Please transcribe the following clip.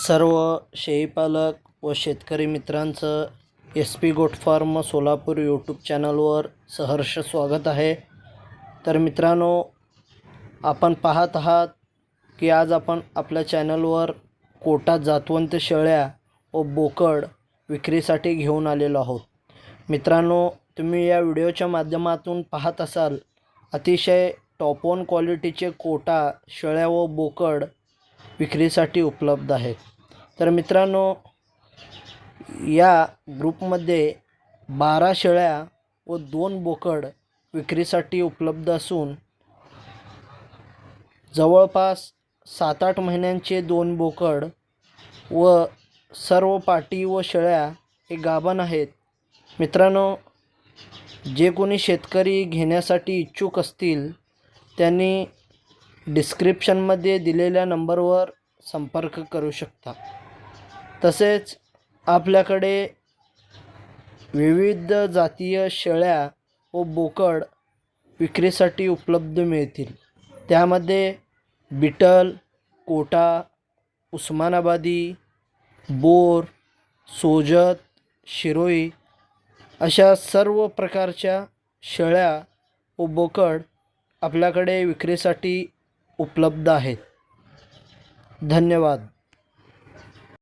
सर्व शेळीपालक व शेतकरी मित्रांचं S P goat farm Solapur YouTube चॅनलवर सहर्ष स्वागत आहे. तर मित्रांनो आपण पाहत आहात की आज आपण आपल्या चॅनलवर कोटा जातवंत शेळ्या व बोकड विक्रीसाठी घेऊन आलेलो आहोत. मित्रांनो तुम्ही या व्हिडिओच्या माध्यमातून पाहत असाल अतिशय टॉप वन क्वालिटीचे कोटा शेळ्या व बोकड विक्रीसाठी उपलब्ध आहेत. तर मित्रांनो या ग्रुपमध्ये बारा शेळ्या व दोन बोकड विक्रीसाठी उपलब्ध असून जवळपास सात आठ महिन्यांचे दोन बोकड व सर्व पाटी व शेळ्या हे गाभण आहेत. मित्रांनो जे कोणी शेतकरी घेण्यासाठी इच्छुक असतील त्यांनी डिस्क्रिप्शनमध्ये दिलेल्या नंबरवर संपर्क करू शकता. तसेच आपल्याकडे विविध जातीय शेळ्या व बोकड विक्रीसाठी उपलब्ध मिळतील. त्यामध्ये बिटल कोटा उस्मानाबादी बोर सोजत शिरोई अशा सर्व प्रकारच्या शेळ्या व बोकड आपल्याकडे विक्रीसाठी उपलब्ध आहेत. धन्यवाद.